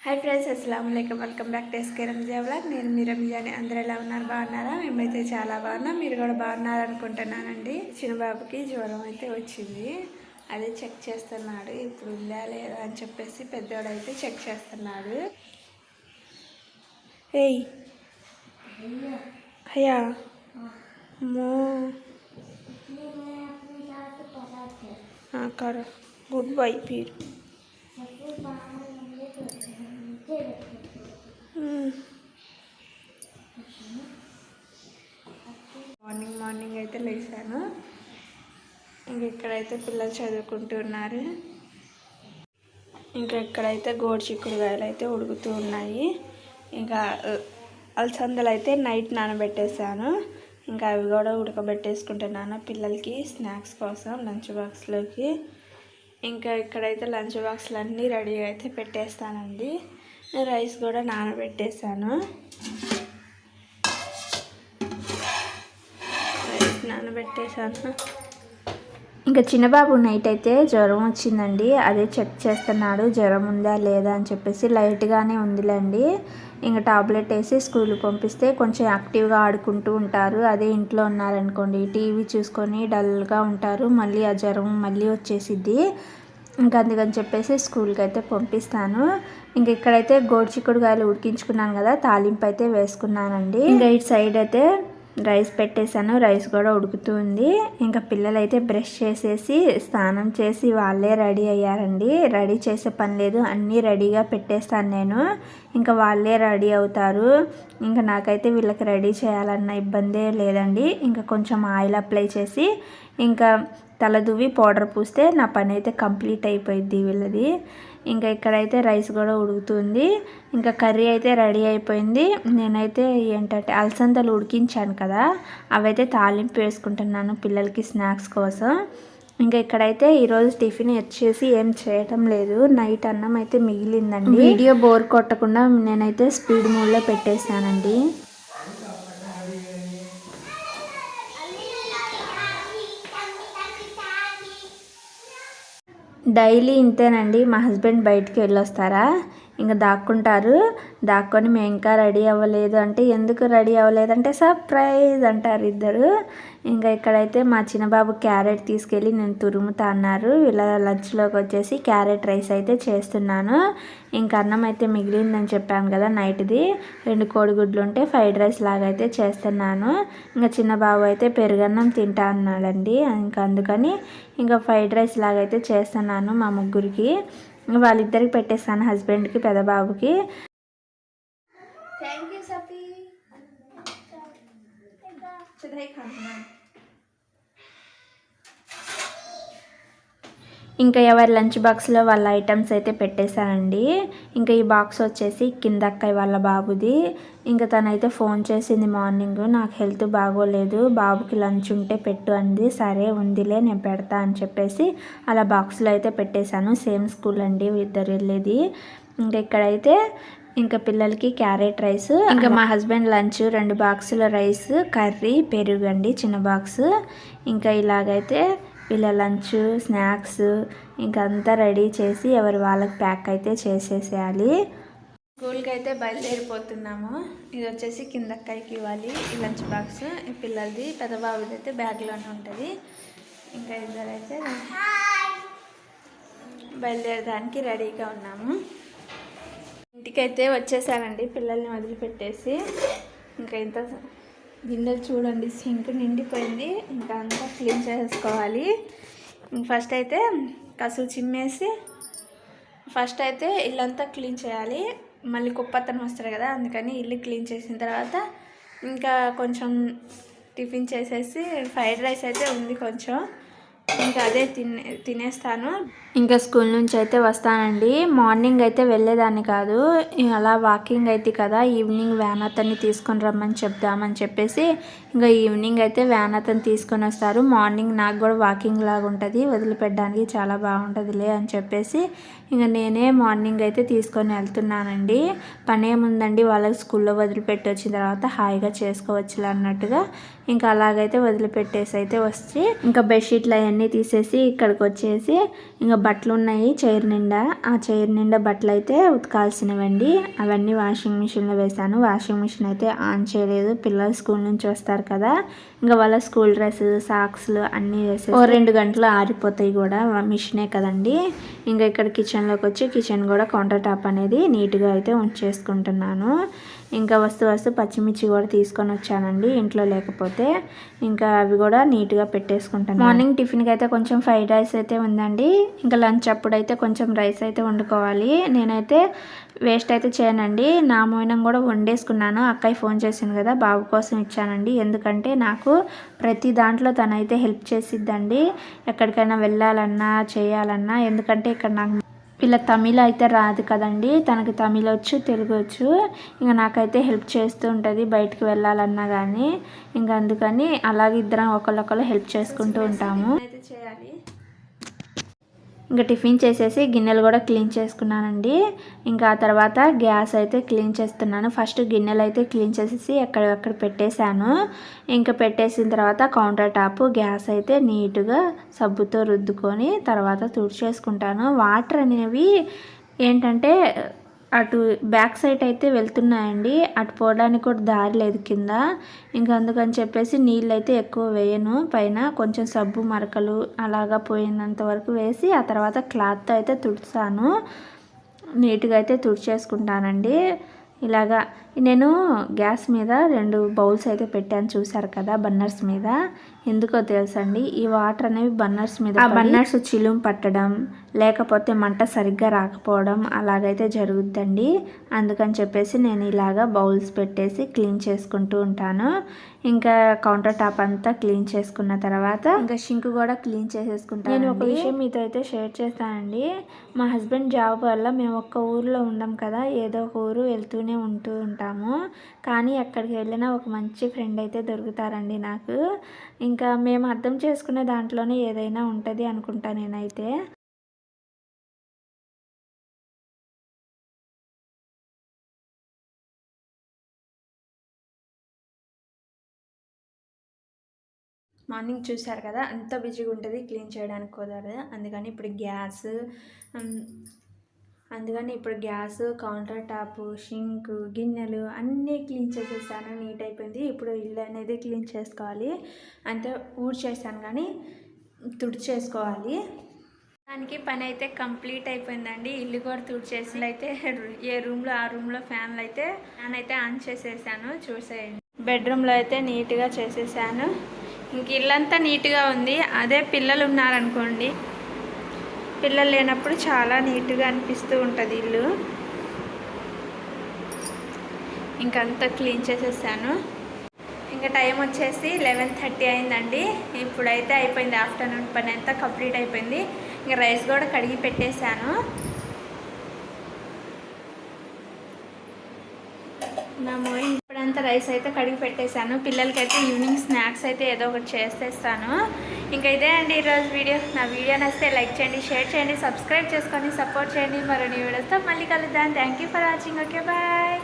Hi friends అస్సలం అయికం welcome back to SK Ranja vlog నేను మీ రంజాని అందరూ ఎలా ఉన్నారు? బాగున్నారా? మేమైతే చాలా బాగున్నాం. మీరు కూడా బాగున్నారనుకుంటున్నానండి. చిన్న బాబుకి జ్వరం అయితే వచ్చింది. అదే చెక్ చేస్తున్నాడు. ఇప్పుడు ఉందా లేదా అని చెప్పేసి పెద్దవాడు అయితే చెక్ చేస్తున్నాడు. ఏయ్! అయ్యా! మో కరో గుడ్ బై పీర్. మార్నింగ్ మార్నింగ్ అయితే లేచాను. ఇంక ఇక్కడైతే పిల్లలు చదువుకుంటున్నారు ఇంకా ఇక్కడైతే గోడు చిక్కుడుగాయలు అయితే ఉడుకుతూ ఉన్నాయి. ఇంకా అలసందలు అయితే నైట్ నానబెట్టేసాను ఇంకా అవి కూడా ఉడకబెట్టేసుకుంటున్నాను పిల్లలకి స్నాక్స్ కోసం లంచ్ బాక్స్లోకి. ఇంకా ఇక్కడైతే లంచ్ బాక్స్లు అన్నీ రెడీగా అయితే పెట్టేస్తానండి. రైస్ కూడా నానబెట్టేసాను. రైస్ నానబెట్టేసాను. ఇంకా చిన్నబాబు నైట్ అయితే జ్వరం వచ్చిందండి. అదే చెక్ చేస్తున్నాడు జ్వరం ఉందా లేదా అని చెప్పేసి లైట్గానే ఉందిలేండి. ఇంకా టాబ్లెట్ వేసి స్కూల్కి పంపిస్తే కొంచెం యాక్టివ్గా ఆడుకుంటూ ఉంటారు. అదే ఇంట్లో ఉన్నారనుకోండి టీవీ చూసుకొని డల్గా ఉంటారు. మళ్ళీ ఆ జ్వరం మళ్ళీ వచ్చేసిద్ది. ఇంకా అందుకని చెప్పేసి స్కూల్కి అయితే పంపిస్తాను. ఇంకా ఇక్కడైతే గోడు చిక్కుడుకాయలు ఉడికించుకున్నాను కదా తాలింపు అయితే వేసుకున్నానండి. ఇంకా ఇటు సైడ్ అయితే రైస్ పెట్టేశాను. రైస్ కూడా ఉడుకుతుంది. ఇంకా పిల్లలైతే బ్రష్ చేసేసి స్నానం చేసి వాళ్ళే రెడీ అయ్యారండి. రెడీ చేసే పని లేదు. అన్నీ రెడీగా పెట్టేస్తాను నేను. ఇంకా వాళ్ళే రెడీ అవుతారు. ఇంకా నాకైతే వీళ్ళకి రెడీ చేయాలన్న ఇబ్బందే లేదండి. ఇంకా కొంచెం ఆయిల్ అప్లై చేసి ఇంకా తల దువ్వి పౌడర్ పూస్తే నా పని అయితే కంప్లీట్ అయిపోయింది వీళ్ళది. ఇంకా ఇక్కడైతే రైస్ కూడా ఉడుకుతుంది. ఇంకా కర్రీ అయితే రెడీ అయిపోయింది. నేనైతే ఏంటంటే అలసందలు ఉడికించాను కదా అవైతే తాలింపు వేసుకుంటున్నాను పిల్లలకి స్నాక్స్ కోసం. ఇంకా ఇక్కడైతే ఈరోజు టిఫిన్ వచ్చేసి ఏం చేయటం లేదు. నైట్ అన్నం అయితే మిగిలిందండి. వీడియో బోర్ కొట్టకుండా నేనైతే స్పీడ్ మూడ్లో పెట్టేశానండి. డైలీ ఇంతేనండి. మా హస్బెండ్ బయటికి వెళ్ళొస్తారా? ఇంకా దాక్కుంటారు. దాక్కొని మేము ఇంకా రెడీ అవ్వలేదు అంటే ఎందుకు రెడీ అవ్వలేదు అంటే సర్ప్రైజ్ అంటారు ఇద్దరు. ఇంకా ఇక్కడైతే మా చిన్నబాబు క్యారెట్ తీసుకెళ్ళి నేను తురుముతా అన్నారు. ఇలా లంచ్లోకి వచ్చేసి క్యారెట్ రైస్ అయితే చేస్తున్నాను. ఇంకా అన్నం అయితే మిగిలిందని చెప్పాను కదా నైట్ది. రెండు కోడిగుడ్లు ఉంటే ఫ్రైడ్ రైస్ లాగా అయితే చేస్తున్నాను. ఇంకా చిన్న బాబు అయితే పెరుగన్నం తింటా అన్నాడండి. ఇంకా అందుకని ఇంకా ఫ్రైడ్ రైస్ లాగా అయితే చేస్తున్నాను మా ముగ్గురికి. వాళ్ళిద్దరికి పెట్టేస్తాను హస్బెండ్కి పెద్దబాబుకి से दही ఇంకా ఎవరి లంచ్ బాక్స్లో వాళ్ళ ఐటమ్స్ అయితే పెట్టేశానండి ఇంకా ఈ బాక్స్ వచ్చేసి కింద అక్కయ్య వాళ్ళ బాబుది. ఇంకా తనైతే ఫోన్ చేసింది మార్నింగ్ నాకు హెల్త్ బాగోలేదు బాబుకి లంచ్ ఉంటే పెట్టు అంది. సరే ఉందిలే నేను పెడతా అని చెప్పేసి అలా బాక్స్లో అయితే పెట్టేశాను. సేమ్ స్కూల్ అండి ఇద్దరు వెళ్ళేది. ఇంకా ఇక్కడైతే ఇంకా పిల్లలకి క్యారెట్ రైస్ ఇంకా మా హస్బెండ్ లంచ్ రెండు బాక్సుల రైస్ కర్రీ పెరుగు అండి చిన్న బాక్స్. ఇంకా ఇలాగైతే వీళ్ళ లంచ్ స్నాక్స్ ఇంకంతా అంతా రెడీ చేసి ఎవరి వాళ్ళకి ప్యాక్ అయితే చేసేసేయాలి. స్కూల్కి అయితే బయలుదేరిపోతున్నాము. ఇది వచ్చేసి కింద అక్కడికి ఇవ్వాలి. ఈ లంచ్ బాక్స్ ఈ పిల్లలది పెద్ద బాబుది అయితే బ్యాగ్లోనే ఉంటుంది. ఇంకా ఇద్దరైతే బయలుదేరడానికి రెడీగా ఉన్నాము. ఇంటికైతే వచ్చేసానండి పిల్లల్ని వదిలిపెట్టేసి. ఇంకా ఇంత గిన్నెలు చూడండి సింక్ నిండిపోయింది. ఇంకా అంతా క్లీన్ చేసుకోవాలి. ఫస్ట్ అయితే కసులు చిమ్మేసి ఫస్ట్ అయితే ఇల్లంతా క్లీన్ చేయాలి. మళ్ళీ కుప్పత్తనం వస్తారు కదా అందుకని ఇల్లు క్లీన్ చేసిన తర్వాత ఇంకా కొంచెం టిఫిన్ చేసేసి ఫ్రైడ్ రైస్ అయితే ఉంది కొంచెం. ఇంకా అదే తినే తినేస్తాను. ఇంకా స్కూల్ నుంచి అయితే వస్తానండి. మార్నింగ్ అయితే వెళ్ళేదాన్ని కాదు. అలా వాకింగ్ అయితే కదా ఈవినింగ్ వ్యాన్ అతన్ని తీసుకొని రమ్మని చెప్దామని చెప్పేసి ఇంకా ఈవినింగ్ అయితే వ్యాన్ అతను తీసుకొని వస్తారు. మార్నింగ్ నాకు కూడా వాకింగ్ లాగా ఉంటుంది వదిలిపెట్టడానికి చాలా బాగుంటుందిలే అని చెప్పేసి ఇంకా నేనే మార్నింగ్ అయితే తీసుకొని వెళ్తున్నానండి. పని ఏముందండి వాళ్ళకి స్కూల్లో వదిలిపెట్టి వచ్చిన తర్వాత హాయిగా చేసుకోవచ్చు అన్నట్టుగా ఇంకా అలాగైతే వదిలిపెట్టేసి అయితే వచ్చి ఇంకా బెడ్షీట్లు అవన్నీ తీసేసి ఇక్కడికి వచ్చేసి ఇంకా బట్టలు ఉన్నాయి చైర్ నిండా. ఆ చైర్ నిండా బట్టలు అయితే ఉతకాల్సినవండి. అవన్నీ వాషింగ్ మిషన్లో వేశాను. వాషింగ్ మిషన్ అయితే ఆన్ చేయలేదు. పిల్లలు స్కూల్ నుంచి వస్తారు కదా. ఇంకా వాళ్ళ స్కూల్ డ్రెస్ సాక్స్లు అన్నీ వేసి ఓ రెండు గంటలు ఆరిపోతాయి కూడా. మిషనే కదండి. ఇంకా ఇక్కడ కిచెన్లోకి వచ్చి కిచెన్ కూడా కౌంటర్ టాప్ అనేది నీట్గా అయితే ఉంచేసుకుంటున్నాను. ఇంకా వస్తు వస్తు పచ్చిమిర్చి కూడా తీసుకొని వచ్చానండి ఇంట్లో లేకపోతే. ఇంకా అవి కూడా నీట్గా పెట్టేసుకుంటాను. మార్నింగ్ టిఫిన్కి అయితే కొంచెం ఫ్రైడ్ రైస్ అయితే ఉందండి. ఇంకా లంచ్ అప్పుడు అయితే కొంచెం రైస్ అయితే వండుకోవాలి. నేనైతే వేస్ట్ అయితే చేయనండి. నా మోయినం కూడా వండేసుకున్నాను. అక్కయ్య ఫోన్ చేసింది కదా బాబు కోసం ఇచ్చానండి. ఎందుకంటే నాకు ప్రతి దాంట్లో తనైతే హెల్ప్ చేసిద్దండి. ఎక్కడికైనా వెళ్ళాలన్నా చేయాలన్నా. ఎందుకంటే ఇక్కడ నాకు ఇలా తమిళ అయితే రాదు కదండి. తనకి తమిళ వచ్చు తెలుగు వచ్చు. ఇంకా నాకైతే హెల్ప్ చేస్తూ ఉంటుంది బయటికి వెళ్ళాలన్నా కానీ ఇంకా అందుకని అలాగే ఇద్దరం ఒకళ్ళొకళ్ళు హెల్ప్ చేసుకుంటూ ఉంటాము. అయితే చేయాలి. ఇంకా టిఫిన్ చేసేసి గిన్నెలు కూడా క్లీన్ చేసుకున్నానండి. ఇంకా ఆ తర్వాత గ్యాస్ అయితే క్లీన్ చేస్తున్నాను. ఫస్ట్ గిన్నెలు అయితే క్లీన్ చేసేసి ఎక్కడెక్కడ పెట్టేశాను. ఇంకా పెట్టేసిన తర్వాత కౌంటర్ టాప్ గ్యాస్ అయితే నీట్గా సబ్బుతో రుద్దుకొని తర్వాత తుడిచేసుకుంటాను. వాటర్ అనేవి ఏంటంటే అటు బ్యాక్ సైడ్ అయితే వెళ్తున్నాయండి. అటు పోవడానికి కూడా దారి లేదు కింద. ఇంకా అందుకని చెప్పేసి నీళ్ళు అయితే ఎక్కువ వేయను. పైన కొంచెం సబ్బు మరకలు అలాగా పోయినంత వరకు వేసి ఆ తర్వాత క్లాత్తో అయితే తుడుస్తాను. నీట్గా అయితే తుడిచేసుకుంటానండి. ఇలాగా నేను గ్యాస్ మీద రెండు బౌల్స్ అయితే పెట్టాను చూసారు కదా బన్నర్స్ మీద. ఎందుకో తెలుసండి ఈ వాటర్ అనేవి బన్నర్స్ మీద ఆ బన్నర్స్ చిలుం పట్టడం లేకపోతే మంట సరిగ్గా రాకపోవడం అలాగైతే జరుగుద్దండి. అందుకని చెప్పేసి నేను ఇలాగా బౌల్స్ పెట్టేసి క్లీన్ చేసుకుంటూ ఉంటాను. ఇంకా కౌంటర్ టాప్ అంతా క్లీన్ చేసుకున్న తర్వాత ఇంకా షింక్ కూడా క్లీన్ చేసేసుకుంటాను నేను ఒక విషయం మీతో అయితే షేర్ చేస్తానండి. మా హస్బెండ్ జాబ్ వల్ల మేము ఒక్క ఊర్లో ఉండం కదా ఏదో ఒక ఊరు వెళ్తూనే ఉంటూ. ఉంటాము కానీ ఎక్కడికి వెళ్ళినా ఒక మంచి ఫ్రెండ్ అయితే దొరుకుతారండి నాకు. ఇంకా మేము అర్థం చేసుకునే దాంట్లోనే ఏదైనా ఉంటుంది అనుకుంటా నేనైతే. మార్నింగ్ చూశారు కదా అంత బిజీగా ఉంటుంది క్లీన్ చేయడానికి కుదరదు. అందుకని ఇప్పుడు గ్యాస్ అందుకని ఇప్పుడు గ్యాస్ కౌంటర్ టాప్ షింక్ గిన్నెలు అన్నీ క్లీన్ చేసేసాను నీట్ అయిపోయింది. ఇప్పుడు ఇల్లు అనేది క్లీన్ చేసుకోవాలి. అంతే ఊడ్చేసాను కానీ తుడిచేసుకోవాలి. దానికి పని అయితే కంప్లీట్ అయిపోయిందండి. ఇల్లు కూడా తుడిచేసి అయితే ఏ రూమ్లో ఆ రూమ్లో ఫ్యాన్లు అయితే ఫ్యాన్ అయితే ఆన్ చేసేసాను. చూసేయండి. బెడ్రూమ్లో అయితే నీట్గా చేసేసాను. ఇంక ఇల్లంతా నీట్గా ఉంది. అదే పిల్లలు ఉన్నారనుకోండి పిల్లలు లేనప్పుడు చాలా నీట్గా అనిపిస్తూ ఉంటుంది ఇల్లు. ఇంకంతా క్లీన్ చేసేసాను. ఇంకా టైం వచ్చేసి లెవెన్ థర్టీ అయిందండి. ఇప్పుడైతే అయిపోయింది ఆఫ్టర్నూన్ పని అంతా కంప్లీట్ అయిపోయింది. ఇంకా రైస్ కూడా కడిగి పెట్టేశాను. నా మోయింగ్ ఇప్పుడంతా రైస్ అయితే కడిగి పెట్టేశాను. పిల్లలకైతే ఈవినింగ్ స్నాక్స్ అయితే ఏదో ఒకటి చేసేస్తాను. ఇంకా ఇదే అండి ఈరోజు వీడియో. నా వీడియో నచ్చితే లైక్ చేయండి షేర్ చేయండి సబ్స్క్రైబ్ చేసుకొని సపోర్ట్ చేయండి. మరో నీ వీడియోస్తో మళ్ళీ కలుద్దాం. Thank you for watching okay bye